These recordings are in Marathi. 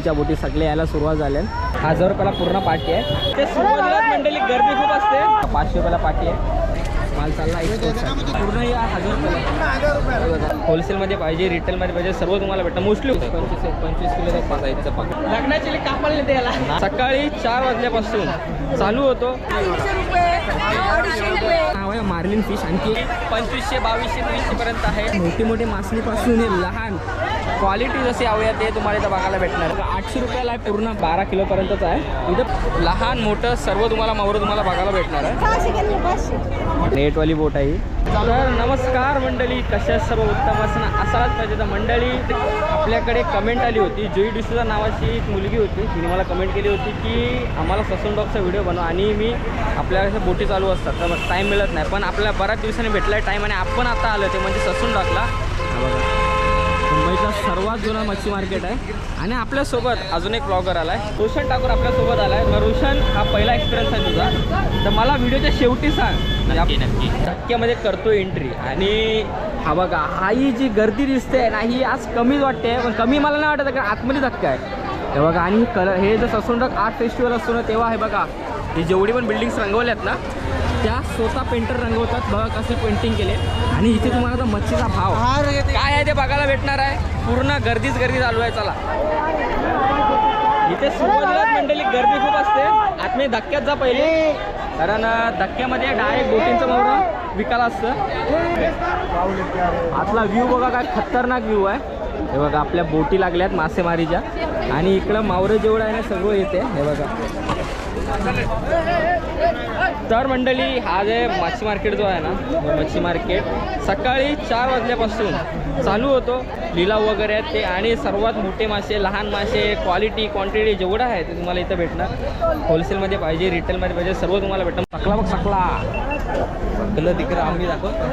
च्या बोटी सगळे यायला सुरुवात झाल्या हजार रुपयाला पूर्ण पाठी आहे. ते सुरुवातीला मंडळी गर्दी खूप असते. पाचशे रुपयाला पाठी आहे. माल चालला पूर्ण या हजार रुपयाला. होलसेलमध्ये पाहिजे रिटेलमध्ये पाहिजे सर्व तुम्हाला भेटतं. मोस्टली पंचवीस पंचवीस किलो लग्नाचे कापड नेते याला सकाळी चार वाजल्यापासून चालू होतो. नाव आहे मार्लिन फिश आणखी पंचवीसशे बावीसशे तीनशे पर्यंत आहे. मोठी मोठी मासलीपासून लहान क्वालिटी जशी हवी ते तुम्हाला इथं बघायला भेटणार. आठशे रुपयाला आहे पूर्ण बारा किलो पर्यंतच आहे. इथं लहान मोठं सर्व तुम्हाला मावरं तुम्हाला बघायला भेटणार आहे. नेटवाली बोट आहे ही. तर नमस्कार मंडळी कशा सर्व? उत्तम असणं असाच पाहिजे तर मंडळी आपल्याकडे कमेंट आली होती. जुई डिसूजा नावाची एक मुलगी होती. तिने मला कमेंट केली होती की आम्हाला ससून डॉगचा व्हिडिओ बनवा. आणि मी आपल्या कसं बोटी चालू असतात. तर टाईम मिळत नाही. पण आपल्याला बऱ्याच दिवसांनी भेटला आहे टाईम आणि आपण आता आलो ते म्हणजे ससून डॉगला. मुंबईचा सर्वात जुना मच्छी मार्केट आहे. आणि आपल्यासोबत अजून एक ब्लॉगर आला आहे रोशन ठाकूर आपल्यासोबत आला आहे मग रोशन हा पहिला एक्सपिरियन्स आहे तुझा. तर मला व्हिडिओच्या शेवटी सांग. नक्की धक्क्यामध्ये करतो एंट्री आणि हा बघा हा ही जी गर्दी दिसते ना ही आज कमीच वाटते. पण कमी मला नाही वाटत कारण आतमध्ये धक्का आहे. हे बघा आणि कलर हे जर ससुंडक आर्ट फेस्टिवल असतो ना तेव्हा हे बघा ही जेवढी पण बिल्डिंग्स रंगवल्यात ना त्या स्वतः पेंटर रंगवतात. बघा कसे पेंटिंग केले. आणि इथे तुम्हाला आता मच्छीचा भाव. काय आहे ते बघायला भेटणार आहे. पूर्ण गर्दीच गर्दी चालू आहे. चला. इथे सुरुवातीलाच मंडळी गर्दी खूप असते. आत्मे धक्क्यात जा पहिले. कारण धक्क्यामध्ये डायरेक्ट बोटींचं मोहरं विकायला असतं. आतला व्ह्यू बघा काय खतरनाक व्ह्यू आहे. हे बघा आपल्या बोटी लागल्यात मासेमारीच्या. आणि इकडं मावरं जेवढं आहे ना सगळं येते. हे बघा. तर मंडळी हा जे मच्छी मार्केट जो आहे ना मच्छी मार्केट सकाळी चार वाजल्यापासून चालू होतो. लिलाव वगैरे आहेत ते. आणि सर्वात मोठे मासे लहान मासे क्वालिटी क्वांटिटी जेवढं आहे ते तुम्हाला इथं भेटणार. होलसेलमध्ये पाहिजे रिटेलमध्ये पाहिजे सर्व तुम्हाला भेटणार. सकला बघ सकला सकलं तिकडं आम्ही दाखवतो.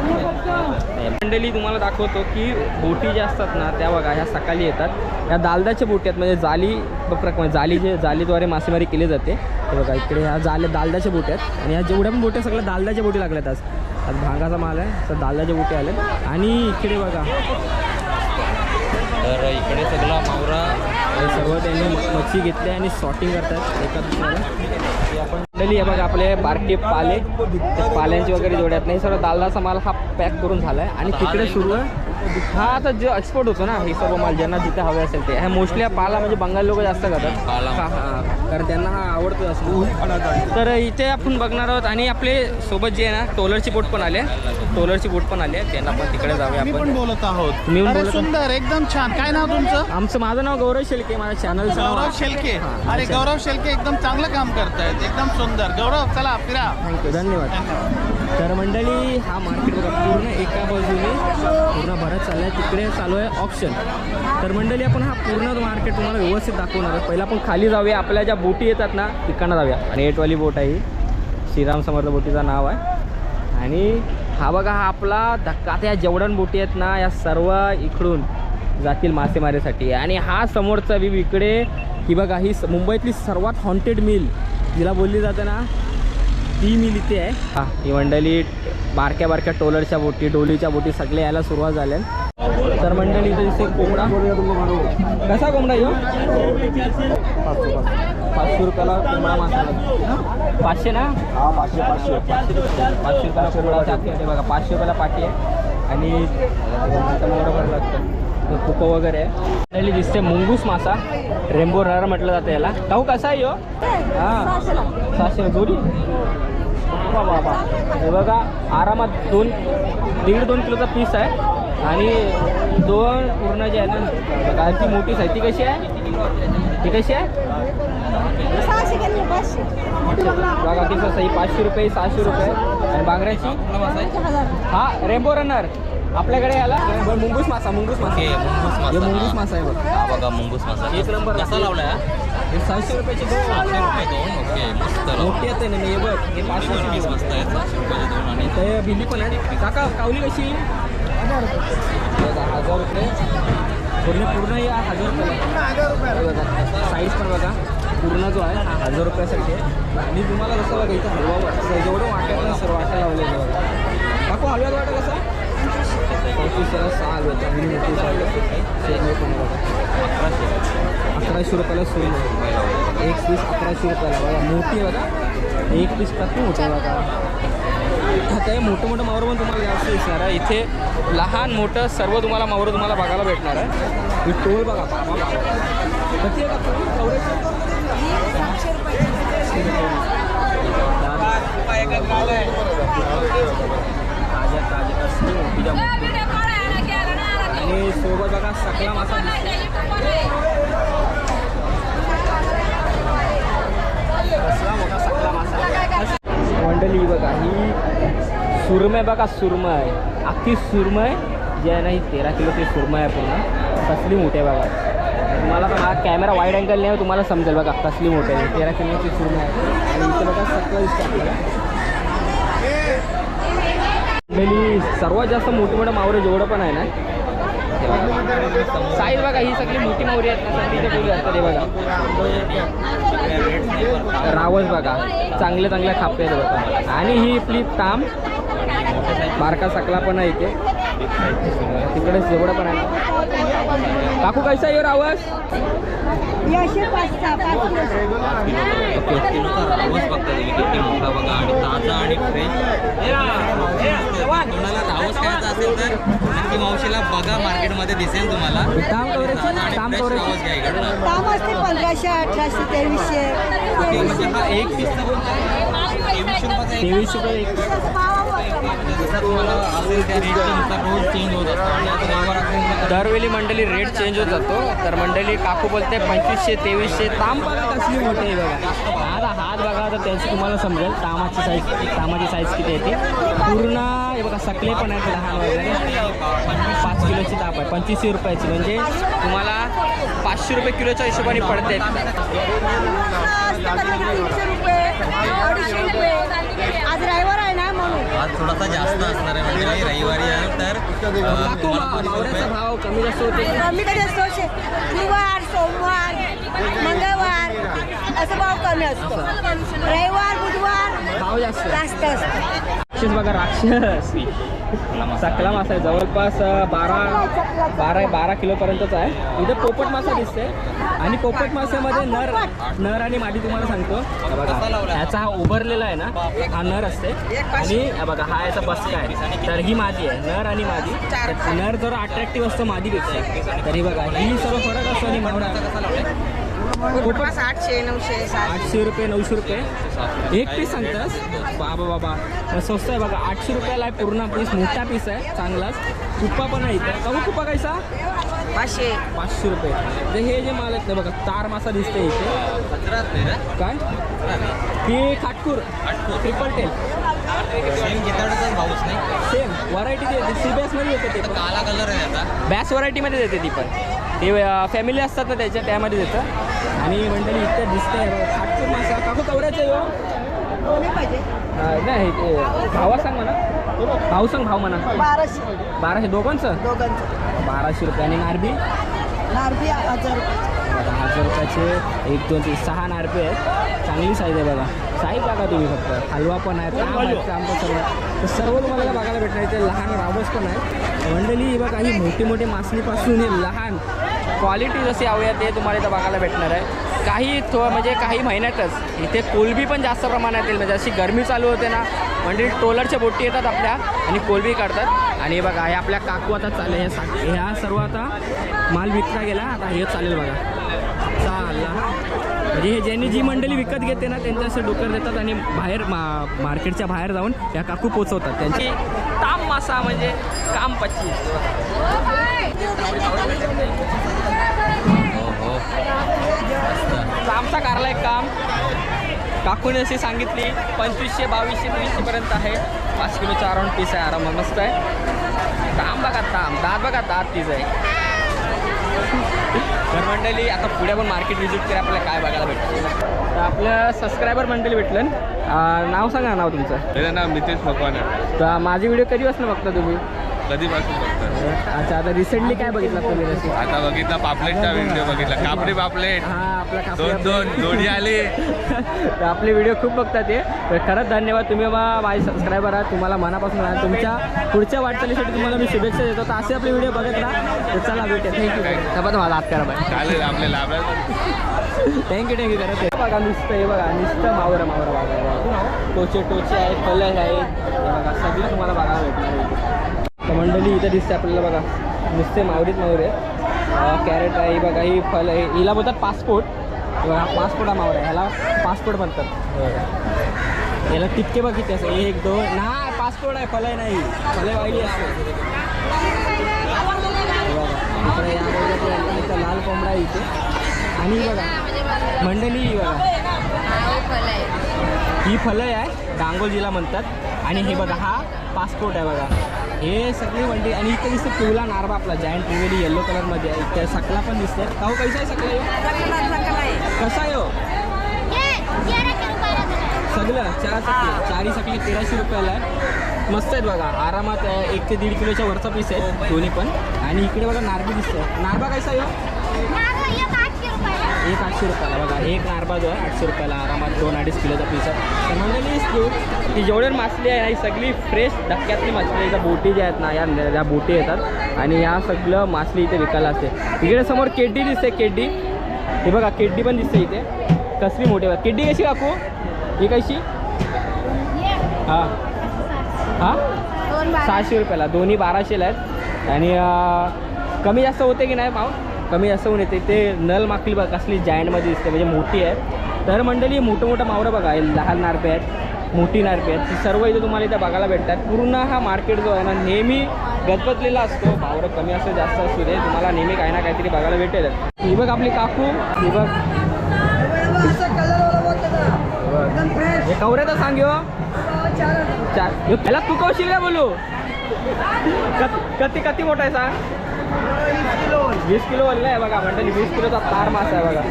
मंडळी तुम्हाला दाखवतो की बोटी ज्या असतात ना त्या बघा ह्या सकाळी येतात. या दालदाच्या बोटी आहेत म्हणजे जाली प्रकार म्हणजे जाली जे जालीद्वारे मासेमारी केली जाते. बघा इकडे ह्या जाल्या दालदाच्या बोटी आहेत आणि ह्या जेवढ्या पण बोटी सगळ्या दालदाच्या बोटी लागल्यात आज. आज भांगाचा माल आहे तर दालदाच्या बोटी आल्या आणि इकडे बघा. तर इकडे सगळा मावरा सर्व त्यांनी मच्छी घेतली आणि शॉटिंग करतात. एका दुसऱ्याला हे आपण मंडळी हे बघा आपले बारके पाले. पाल्यांची वगैरे जोड्यात नाही सर्व दालदाचा माल हा पॅक करून झाला आहे आणि तिकडे सुरू आहे. हा आता जो एक्सपोर्ट होतो ना हे सर्व माल ज्यांना जिथे हवे असेल ते. मोस्टली पाला म्हणजे बंगाल लोक जास्त खातात. हा हा. कारण त्यांना हा आवडतो जास्त. तर इथे आपण बघणार आहोत आणि आपले सोबत जे आहे ना टोलरची बोट पण आले टोलरची बोट पण आली आहे. त्यांना पण तिकडे जाऊया मी पण आपण बोलत आहोत. आहात? सुंदर एकदम छान. काय नाव तुमचं? आमचं माझं नाव गौरव शेळके माझ्या चॅनलचं नाव गौरव शेलके अरे. गौरव शेलके एकदम चांगलं काम करतायत. एकदम सुंदर. गौरव चला फिरा. थँक्यू धन्यवाद धन्यवाद. तर मंडळी हा मार्केट बघा पूर्ण एका बाजूने पूर्ण भरत चालला आहे. तिकडे चालू आहे ऑप्शन तर मंडळी आपण हा पूर्ण मार्केट तुम्हाला व्यवस्थित दाखवणार आहे पहिला आपण खाली जाऊया. आपल्या ज्या बोटी येतात ना तिकडनं जाऊया. आणि एटवाली बोट आहे ही. श्रीराम समर्थ बोटीचं नाव आहे. आणि हा बघा हा आपला धक्का. आता या जेवढण बोटी आहेत ना या सर्व इकडून जातील मासेमारीसाठी. आणि हा समोरचा व्ह्यू इकडे. ही बघा ही मुंबईतली सर्वात हॉन्टेड मिल जिला बोलली जाते ना ती मिल इथे आहे. हा ही मंडळी बारक्या बारक्या टोलरच्या बोटी डोलीच्या बोटी सगळे यायला सुरुवात झाल्या तर मंडळी इथे दिसते कोंबडा. कसा कोंबडा येऊ पाचशे रुपयाला कोंबडा मासा पाचशे ना? पाचशे पाचशे पाचशे रुपये. पाचशे रुपयाला कोंबडा बघा पाचशे रुपयाला पाठी आहे. आणि मोठं बरं लागतं. खूप वगैरे. आहे दिसते मुंगूस मासा. रेम्बो नर म्हटलं जातं याला. काहू कसा आहे हो हां. सहाशे वा वा हे बघा आरामात दोन दीड दोन किलोचा पीस आहे. आणि दोन पूर्ण जे आहे ना बघा ती मोठी आहे ती कशी आहे? ती कशी आहे? बघा किती सही पाचशे रुपये सहाशे रुपये. आणि बांगड्याची? हा रेम्बो रनर आपल्याकडे याला मुंगूस मासा मुंगूस मासा. हे मुंगूस मासा आहे बघ. हा बघा मुंगूस मसाला एक नंबर. कसा लावलाय हा? हे सहाशे रुपयाची दोन. पाचशे रुपये दोन? ओके मस्त लावला. मोठी येते ना हे बघ. हे वीस मस्त आहेत सातशे रुपयाचे दोन आणि ते भिली पण आहे. काका कावली कशी? बघा हजार रुपये. पूर्ण पूर्ण या हजार रुपये. साईज पण बघा. पूर्ण जो आहे हा हजार रुपयासाठी आहे. आणि तुम्हाला कसं बघा इथं हलवा वाटतं. जेवढं वाटत ना सर्व वाटायला लावलेलं बघा. काकू हलव्यात वाटत कसं? पंचवीसशे पंचवीसशेला सहा आलू आहेत आणि मोठी साईज आहे. सुरमई अकराशे रुपयाला सुरमई एक पीस अकराशे रुपयाला बघा मोठी बघा. एक पीस किती मोठं बघा. आता हे मोठं मोठं मावरं पण तुम्हाला जास्त दिसणार आहे. इथे लहान मोठं सर्व तुम्हाला मावर तुम्हाला बघायला भेटणार आहे. ही टोळ बघा किती आहे. का टोळ? चौऱ्याऐंशी? कसली मोठीच्या आणि सोबत बघा सकला मासा कसला मोठा सकला मासा मंडळी बघा ही सुरमय बघा सुरमय अख्खी सुरमय जे आहे ना ही तेरा किलोची सुरमय आहे पूर्ण कसली मोठी आहे बघा तुम्हाला पण हा कॅमेरा वाईड अँगल नाही तुम्हाला समजेल बघा कसली मोठी आहे तेरा किलोची सुरमय आहे आणि इथे बघा सकला दिसतं आपल्याला मंडळी सर्वात जास्त मोठी मोठं मावरे जेवढं पण आहे ना साईज बघा ही सगळी मोठी मावरी आहेत ना असतात हे बघा. रावस बघा चांगले चांगले खापे आहेत बघा. आणि ही आपली ताम बारका सकला पण आहे इथे. तिकडेच जेवढं पण आहे ना काकू कैसा आहे रावस रावस बघता तुम्ही किती मोठा बघा आणि ताजा आणि फ्रेश कोणाला रावस खायचा असेल तर नक्की मावशीला बघा मार्केटमध्ये दिसेल तुम्हाला. रावस घ्या इकडनं. पंधराशे अठराशे तेवीसशे. हा एक पीस तेवीसशे रुपये एक जसं तुम्हाला असेल त्या रेटनुसार रोज चेंज होत असतो. आणि आता रविवार असेल तर दरवेळी मंडळी रेट चेंज होत जातो. तर मंडळी काकू बोलते पंचवीसशे तेवीसशे ताम कसली मोठी आहे बघा. आता हात बघा तर त्यांची तुम्हाला समजेल. तामाची साईज तामाची साईज किती आहे ती. पूर्ण हे बघा सकले पण आहेत लहान वगैरे. पाच किलोची ताप आहे. पंचवीसशे रुपयाची. म्हणजे तुम्हाला पाचशे रुपये किलोच्या हिशोबाने पडते तीनशे रुपये अडीचशे रुपये आज रविवार आहे ना म्हणून आज थोडासा जास्त असणार आहे. म्हणजे रविवारी आहे तर अं, काकू तुम्हाला मा- पंचवीस मावळ्याचा रुपये भाव कमी जास्त होते कमी कधी असतो शे- गुरुवार सोमवार मंगळवार असं भाव कमी असतो. रविवार बुधवार भाव जास्त. जास्त असतो. राक्षस बघा राक्षस. सकला मासा आहे. जवळपास बारा बारा बारा किलोपर्यंतच आहे. इथे पोपट मासा दिसते आणि पोपट माशामध्ये नर नर आणि मादी तुम्हाला सांगतो. बघा ह्याचा हा उभरलेला आहे ना हा नर असते. आणि बघा हा याचा बसका आहे. तर ही मादी आहे नर आणि मादी. नर जर अट्रॅक्टिव्ह असतो मादीपेक्षा तरी बघा ही सर्व फरक असतो आणि म्हणून आठशे नऊशे आठशे रुपये नऊशे रुपये. एक पीस सांगतास? बाबा बाबा. मग स्वस्त आहे बघा. आठशे रुपयाला आहे पूर्ण पीस मोठा पीस आहे. चांगलाच. कुप्पा पण आहे इथं. का कुप्पा कैसा पाचशे. पाचशे रुपये. जे हे जे माल आहेत ना बघा तार मासा दिसते इथे? काय? ही खाटकूर. ट्रिपल टेल सेम व्हरायटी देते सी मध्ये येते ते तर काला कलर आहे आता. बॅस व्हरायटीमध्ये देते ती पण. ते फॅमिली असतात ना त्याच्या त्यामध्ये देतं. आणि मंडळी इथं दिसते खाटकूर मासा काकू कवऱ्याचं हो अं, नाही ते भावा सांग म्हणा. भाऊ सांग भाव म्हणा. बाराशे. बाराशे दोघांचं? दोघांचं. बाराशे रुपये आणि नारबी नारबी हजार हजार रुपयाचे एक दोन तीन सहा नारबी आहेत. चांगली साईज आहे बघा. साईज बघा तुम्ही फक्त. हलवा पण आहे तांबं सर्व. तर सर्व तुम्हाला बघायला भेटणार इथे लहान राबस पण आहे. मंडळी बघा ही मोठी मोठी मासलीपासून हे लहान क्वालिटी जशी हवी ते तुम्हाला इथं बघायला भेटणार आहे. काही थो म्हणजे काही महिन्यातच इथे कोलबी पण जास्त प्रमाणात येईल म्हणजे अशी गरमी चालू होते ना म्हणजे टोलरच्या बोटी येतात आपल्या आणि कोलबी काढतात. आणि बघा हे आपल्या काकू आता चालेल ह्या ह्या सर्व आता माल विकता गेला. आता हे चालेल बघा. चालला म्हणजे हे ज्यांनी जी मंडळी विकत घेते ना त्यांच्या असं डोक्यात देतात आणि बाहेर मा मार्केटच्या बाहेर जाऊन या काकू पोचवतात त्यांची. ताम मासा म्हणजे काम पच्चीस. मस्त आमचा कारला एक काम. काकूने अशी सांगितली पंचवीसशे बावीसशे तीसशेपर्यंत आहे. पाच किलोचा अराउंड पीस आहे आराम मस्त आहे. ताम बघा ताम. दात बघा दात तीच आहे. तर मंडळी आता पुढे पण मार्केट व्हिजिट करा आपल्याला काय बघायला भेटतं. तर आपलं सबस्क्रायबर मंडळी भेटलं नाव सांगा नाव तुमचं. मेरा नाम नितेश भगवान है तर माझी व्हिडिओ कधी वाजता बघता तुम्ही? कधीपासून बघतात अच्छा आता रिसेंटली काय बघितलं तुम्ही आता बघितला पापलेटचा व्हिडिओ बघितला. कापडी पापलेट. हा आपला कापडी दोन दोन आपली- जोडी आली. तर आपले व्हिडिओ खूप बघतात ते तर खरंच धन्यवाद. तुम्ही बा- माझे सबस्क्रायबर आहात. तुम्हाला मनापासून आहे तुमच्या पुढच्या वाटचालीसाठी तुम्हाला मी शुभेच्छा देतो. तर असे आपले व्हिडिओ बघत राहा. तर चला भेटे थँक्यू तर माझा हात करा बाय चालेल आपल्याला आपल्याला थँक्यू थँक्यू करत बघा नुसतं हे बघा नुसतं मावरं मावरं बघा टोचे टोचे आहेत फलं आहेत. बघा सगळं तुम्हाला बघायला भेटणार. तर मंडळी इथं दिसते आपल्याला बघा. नुसते मावरीत मावरे. कॅरेट आहे बघा ही फल आहे. हिला बोलतात पासपोर्ट हा पासपोर्ट हा मावर आहे. ह्याला पासपोर्ट म्हणतात. याला तितके बघ किती असं एक दोन ना पासपोर्ट आहे फलय नाही. फलय वाईली असते लाल कोंबडा आहे इथे. आणि बघा मंडळी ही बघा. ही फलय आहे डांगोजीला म्हणतात. आणि हे बघा हा पासपोर्ट आहे बघा. हे सगळी वंडी आणि इथे दिसते पिवला नारबा आपला जायंट रिवेली येल्लो कलरमध्ये आहे. इथे सकला पण दिसते. काहू कैसा आहे सकला यो? कसा आहे हो? सगळं चार सकले चारी सकली तेराशे रुपयाला आहे. मस्त आहेत बघा. आरामात आहे. एक ते दीड किलोच्या वरचा पीस आहे दोन्ही पण. आणि इकडे बघा नारबी दिसतं नारबा कैसा आहे हो? एक आठशे रुपयाला बघा एक नारबा जो आहे आठशे रुपयाला आरामात दोन अडीच किलोचा पीस आहे. मंडळी ती जेवढे मासली आहे ही सगळी फ्रेश धक्क्यातली मासली आहे. बोटी ज्या आहेत ना या या बोटी येतात आणि या सगळं मासली इथे विकायला असते. इकडे समोर केड्डी दिसते केड्डी. हे बघा केड्डी पण दिसते इथे. कसली मोठी बघा. केड्डी कशी काकू? ही कशी? हां. हां? सहाशे रुपयाला. दोन्ही बाराशेला आहेत. आणि कमी जास्त होते की नाही भाव कमी जास्त होऊन येते. ते नल माकली बघा कसली जायंटमध्ये दिसते म्हणजे मोठी आहे. तर मंडळी मोठं मोठं मावरं बघा लहान नारपे आहेत मोठी नारपे आहेत. ती सर्व इथे तुम्हाला इथे बघायला भेटतात. पूर्ण हा मार्केट जो आहे ना नेहमी गजबजलेला असतो. मावरं कमी असं जास्त असू दे तुम्हाला नेहमी काही ना काहीतरी बघायला भेटेल. ही बघ आपली काकू. ही बघ. कवरे तर सांग चार. त्याला तू कवशील का बोलू? कती कती मोठा आहे सांग. वीस किलो वल्ला आहे बघा मंडळी वीस किलोचा तार मासा आहे बघा.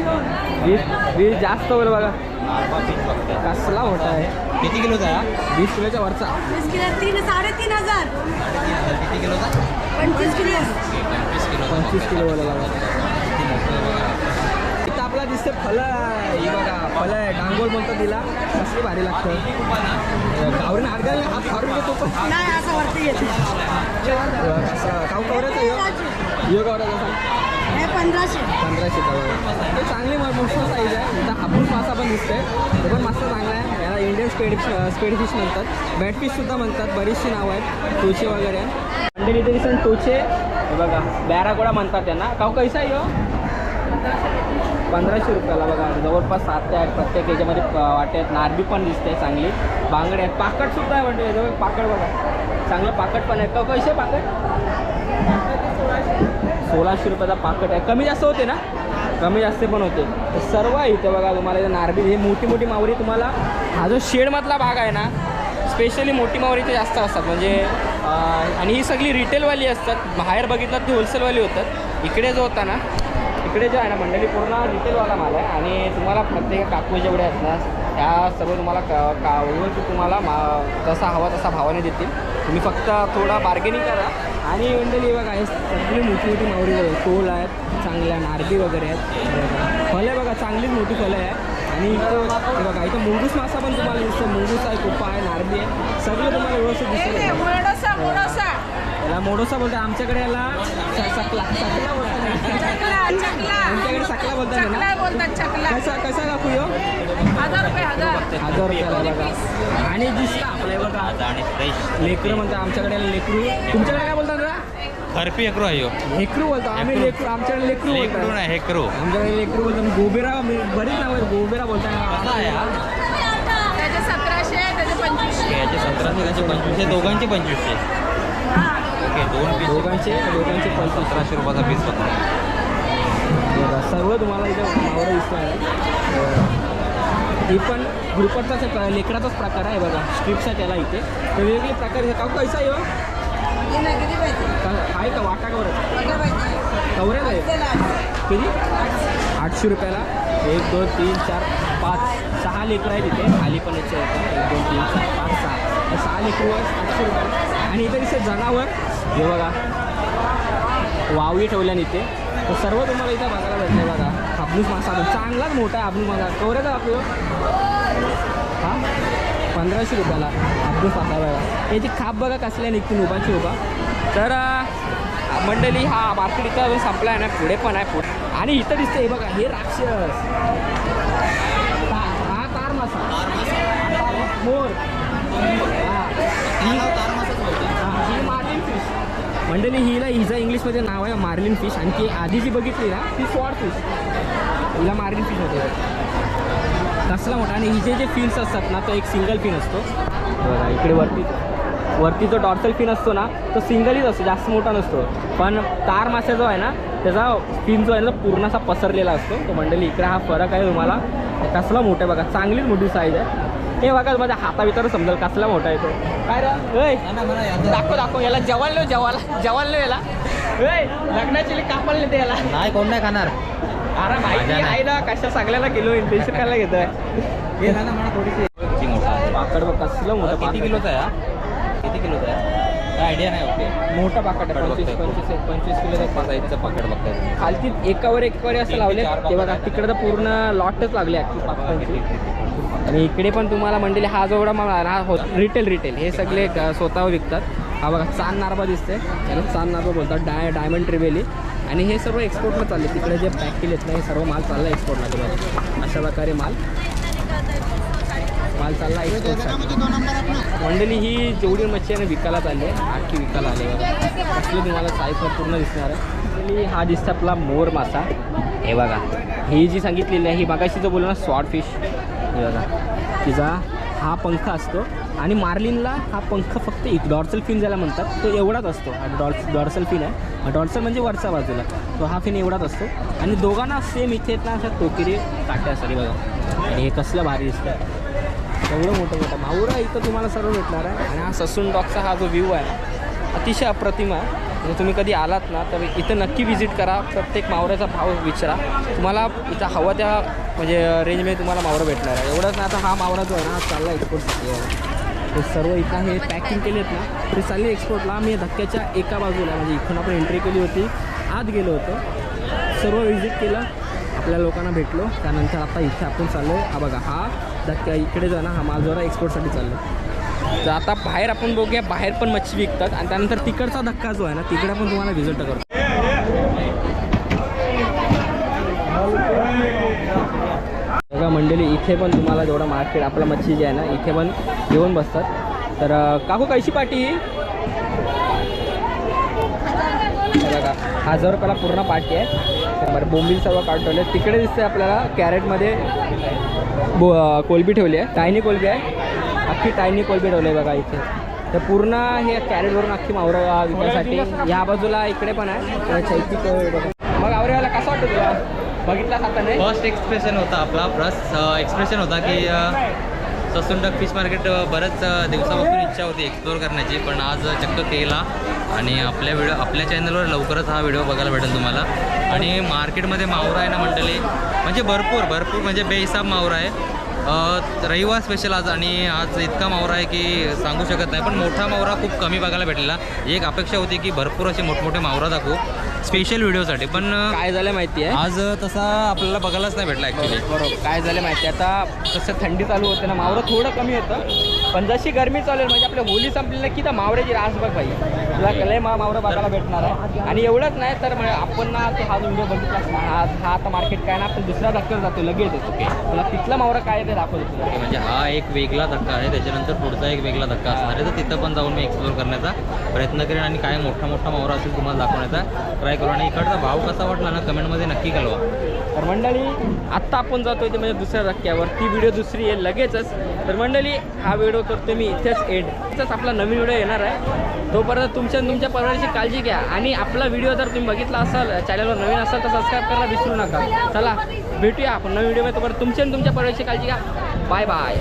वीस वीस जास्त होईल बघा. कसला मोठा आहे. किती किलोचा आहे? वीस किलोच्या वरचा. तीन साडेतीन हजार. किती किलोचा? पंचवीस किलो. पंचवीस किलो. किलो बघा दिसते फलं आहे. बघा फलं आहे. डांगोल म्हणतो तिला. कसली भारी लागतं. गावरीन अर्ध्या हात फारून घेतो पण. असं वरती येते. कसं काऊ कवऱ्याचा यो. यो कवऱ्याचा पंधराशे. पंधराशे कवर ते चांगली म- मोठी साईज आहे. इथं हापूस मासा पण दिसतोय. ते पण मस्त चांगला आहे. याला इंडियन स्पेड स्पेड फिश म्हणतात. बॅट फिशसुद्धा म्हणतात. बरीचशी नावं आहेत. टोचे वगैरे. मंडळी इथे दिसन टोचे हे बघा बॅरागोडा म्हणतात त्यांना. काऊ कैसा आहे ह्यो? पंधराशे रुपयाला बघा जवळपास सात ते आठ प्रत्येक याच्यामध्ये वाटे आहेत. नारबी पण दिसते चांगली. बांगडे आहेत. पाकट सुद्धा आहे म्हणजे जवळ पाकड बघा. चांगलं पाकट पण आहे. का कैसे पाकट? सोळाशे रुपयाचा पाकट आहे. कमी जास्त होते ना? कमी जास्त पण होते. तर सर्व आहे इथे बघा तुम्हाला. इथे नारबी हे मोठी मोठी मावरी तुम्हाला हा जो शेडमधला भाग आहे ना स्पेशली मोठी मावरी इथे जास्त असतात. म्हणजे आणि ही सगळी रिटेलवाली असतात. बाहेर बघितलं ती होलसेलवाली होतात. इकडे जो होता ना इकडे जो आहे ना मंडळी पूर्ण रिटेलवाला माल आहे आणि तुम्हाला प्रत्येक काकू जेवढे आहेत ना त्या सर्व तुम्हाला का का तुम्हाला मा जसा हवा तसा भावाने देतील. तुम्ही फक्त थोडा बार्गेनिंग करा. आणि मंडळी बघा हे सगळी मोठी मोठी मावरी बघा टोल आहेत चांगल्या नारबी वगैरे आहेत. हे बघा चांगलीच मोठी फलं आहे. आणि इथं हे बघा इथं मुंगूस मासा पण तुम्हाला दिसतं. मुंगूस आहे कुप्पा आहे नारबी आहे. सगळं तुम्हाला व्यवस्थित मोडोसा याला मोडोसा बोलतात. आमच्याकडे याला सकला सकला चकला चकला. आमच्याकडे सकला बोलतात चकला ना बोलतात चकला. कसा कसा काकू यो? हजार रुपये हजार. हजार रुपयाला बघा. आणि फ्रेश लेकरं म्हणतात आमच्याकडे लेकरू. तुमच्याकडे काय बोलतात ना खरपी अकरो आहे ह्यो. लेकरू बोलतो आम्ही लेकरू. आमच्याकडे लेकरू लेकरू बोलतात नाही हेकरू. आमच्याकडे लेकरू बोलतात. गोबेरा मी- बरीच नाव आहेत. गोबेरा कसा आहे बोलतात हा? त्याचे सतराशे त्याचे पंचवीसशे. याचे सतराशे त्याचे पंचवीसशे दोघांचे पंचवीसशे. दोन पीस दोघांचे दोघांचे पंचवीस सतराशे रुपयाचा पीस बघा बघा, सर्व तुम्हाला इथे मावळं दिसणार आहे ही पण ग्रुपरचाच लेकराचाच प्रकार आहे बघा स्ट्रिप्स आहे त्याला इथे. तर वेगवेगळे प्रकार आहे. कैसा हो? का- आहे का वाटा कवर? कवरेज आहे? किती? आठशे रुपयाला. एक दोन तीन चार पाच सहा लेकरं आहेत इथे. खाली पण याचे आहेत. एक दोन तीन चार पाच सहा. तर सहा लेकरं आठशे रुपयाला. आणि इथे दिसते जनावर. हे बघा. वावी ठेवल्याने इथे. तर सर्व तुम्हाला इथं बघायला भेटते बघा. हापूस मासा चांगलाच मोठा आहे हापूस मासा. कवऱ्याचा आपलं. हा? पंधराशे रुपयाला हापूस मासा बघा. याची खाप बघा कसल्या निघतील उभाची उभा. तर मंडळी हा मार्केट इथं अजून संपला आहे ना. पुढे पण आहे. पुढे. आणि इथं दिसतंय हे बघा हे राक्षस. हा तार मासा मोर हा ही हा, ही मार्लिन फिश मंडळी हिला हिचा इंग्लिशमध्ये नाव आहे मार्लिन फिश. आणि ती आधी जी बघितली ना ती स्वॉर्ड फिश हिला मार्लिन फिश होते कसला मोठा. आणि हिचे जे फिन्स असतात ना तो एक सिंगल फिन असतो. बघा इकडे वरती वरती जो डॉर्सल फिन असतो ना तो सिंगलच असतो जास्त मोठा नसतो. पण तार मासा जो आहे ना त्याचा फिन जो आहे ना तो पूर्ण असा पसरलेला असतो. तो मंडळी इकडे हा फरक आहे तुम्हाला. कसला मोठा आहे बघा चांगलीच मोठी साईज आहे. हे बघा माझ्या हाताभितर समजेल कसला मोठा आहे तो काय रे? ओय दाखव दाखव याला जेवायला जेवायला जेवायला याला. ओय लग्नाची कापायला ते याला. नाही कोण नाही खाणार. अरे माहिती आहे ना कशा सगळ्याला किलो इंटेन्शन करायला घेतोय. हे ना मला थोडीशी मोठा. पाकड बघ कसलं मोठं किती. किलोचा आहे हा? किती किलोचा आहे? आयडिया नाही ओके मोठं पाकड आहे पंचवीस. पंचवीस पंचवीस किलो साईजचं पकड बघताय तुम्ही. खालती एकावर एकावर असं लावले चार ते बघा पाकड तिकडे तर पूर्ण लॉटच लागले आणि इकडे पण तुम्हाला मंडळी हा जेवढा मला हा हो रिटेल रिटेल हे सगळे स्वतःवर विकतात. हा बघा चांद नारबा दिसते त्याला चांद नारबा बोलतात डाय डायमंड ट्रिवेली आणि हे सर्व एक्सपोर्टला चालले. तिकडे जे पॅक केलेत ना हे सर्व माल चालला एक्सपोर्टला अशा प्रकारे माल माल चालला एक्सपोर्टसाठी मंडळी ही जेवढी मच्छी आहे ना विकायला चालली आहे. आखी विकायला आली आहे. तुम्हाला साईजवर पूर्ण दिसणार आहे. मंडळी हा दिसतं आपला मोर मासा. हे बघा ही जी सांगितलेली आहे ही बघाशी जो बोललो ना स्वॉर्ड फिश हे बघा तिचा हा पंख असतो. आणि मार्लिनला हा पंख फक्त एक डॉर्सल फिन ज्याला म्हणतात तो एवढाच असतो. हा डॉर्स डॉर्सल फिन आहे. डॉर्सल म्हणजे वरच्या बाजूला. तो हा फिन एवढाच असतो. आणि दोघांना सेम इथे येत ना असं टोकिरी काट्या असतात. बघा. आणि हे कसलं भारी दिसतं एवढं मोठं मोठं. भाऊरा इथं तुम्हाला सर्व भेटणार आहे. आणि हा ससून डॉगचा हा जो व्ह्यू आहे अतिशय अप्रतिम आहे. जर तुम्ही कधी आलात ना तर इथं नक्की व्हिजिट करा. प्रत्येक मावऱ्याचा भाव विचारा. तुम्हाला इथं हवा त्या म्हणजे रेंजमध्ये तुम्हाला मावरं भेटणार आहे. एवढंच ना आता हा मावरा जो आहे ना हा चालला एक्सपोर्ट हे सर्व इथं हे पॅकिंग केलेत ना. ते चालले एक्सपोर्टला मी धक्क्याच्या एका बाजूला म्हणजे इथून आपण एंट्री केली होती आत गेलो होतो. सर्व व्हिजिट केलं. आपल्या लोकांना भेटलो. त्यानंतर आता इथे आपण चाललो हा बघा हा धक्का इकडे जाणं हा माल एक्सपोर्टसाठी चाललो तर आता बाहेर आपण बघूया बाहेर पण मच्छी विकतात. आणि त्यानंतर तिकडचा धक्का जो आहे ना तिकडे पण तुम्हाला विजिट करतो. बघा मंडळी इथे पण तुम्हाला जेवढा मार्केट आपला मच्छी जे आहे ना इथे पण घेऊन बसतात. तर काकू कैशी पाठी बघा हजार रुपयाला पूर्ण पाठी आहे. बरं बोंबील सर्व काढून तिकडे दिसते आपल्याला कॅरेटमध्ये बो कोलबी ठेवली आहे. टायनी कोलबी आहे. अख्खी टायनी कोलबी ठेवली आहे बघा इथे. तर पूर्ण हे कॅरेटवरून अख्खी मावरा विकण्यासाठी या बाजूला इकडे पण आहे. चैती बघा. मग आवरेवाला कसं वाटतं तुला? बघितलास आता नाही? फर्स्ट एक्सप्रेशन होता आपला फर्स्ट एक्सप्रेशन होता की अ, डक फिश मार्केट बरंच बऱ्याच दिवसापासून इच्छा होती एक्सप्लोअर करण्याची पण आज चक्क केला. आणि आपल्या व्हिडिओ आपल्या चॅनलवर लवकरच हा व्हिडिओ बघायला भेटेल तुम्हाला. आणि मार्केटमध्ये मावरा आहे ना मंडळी? म्हणजे भरपूर भरपूर म्हणजे बेहिसाब मावरा आहे. रविवार स्पेशल आज आणि आज इतका मावरा आहे की सांगू शकत नाही पण मोठा मावरा खूप कमी बघायला भेटलेला. एक अपेक्षा होती की भरपूर असे मोठमोठे मावरा दाखवू. स्पेशल व्हिडिओसाठी पण काय झालं माहिती आहे? आज तसा आपल्याला बघायलाच नाही भेटला ॲक्च्युली बरोबर काय झालं माहिती आहे? आता जसं थंडी चालू होते ना मावरं थोडं कमी होतं. पण जशी गरमी चालेल म्हणजे आपल्या होली संपली ना की तर मावऱ्याची रास बघ भाई तुला लय मा मावरं बघायला भेटणार आहे. आणि एवढंच नाही तर आपण ना तो हा व्हिडिओ बघितलास ना हा आता मार्केट काय ना आपण दुसऱ्या धक्क्यावर जातो लगेच येतो तुला तिथला मावरा काय आहे ते दाखवतो तुला. म्हणजे हा एक वेगळा धक्का आहे त्याच्यानंतर पुढचा एक वेगळा धक्का असणार आहे. तर तिथं पण जाऊन मी एक्सप्लोर करण्याचा प्रयत्न करेन आणि काय मोठा मोठा मावरा असेल तुम्हाला दाखवण्याचा. ट्राय करू आणि इकडचा भाव कसा वाटला ना कमेंटमध्ये नक्की कळवा. तर मंडळी आत्ता आपण जातोय ते म्हणजे दुसऱ्या धक्क्यावर ती व्हिडिओ दुसरी येईल लगेचच. तर मंडळी हा व्हिडिओ करतो मी इथेच एंड इथेच आपला नवीन व्हिडिओ येणार आहे. तोपर्यंत तुमच्या तुमच्या परिवाराची काळजी घ्या. आणि आपला व्हिडिओ जर तुम्ही बघितला असाल चॅनलवर नवीन असाल तर सबस्क्राईब करायला विसरू नका. चला भेटूया आपण नवीन व्हिडिओमध्ये तोपर्यंत तुमच्या आणि तुमच्या परिवाराची काळजी घ्या. Bye bye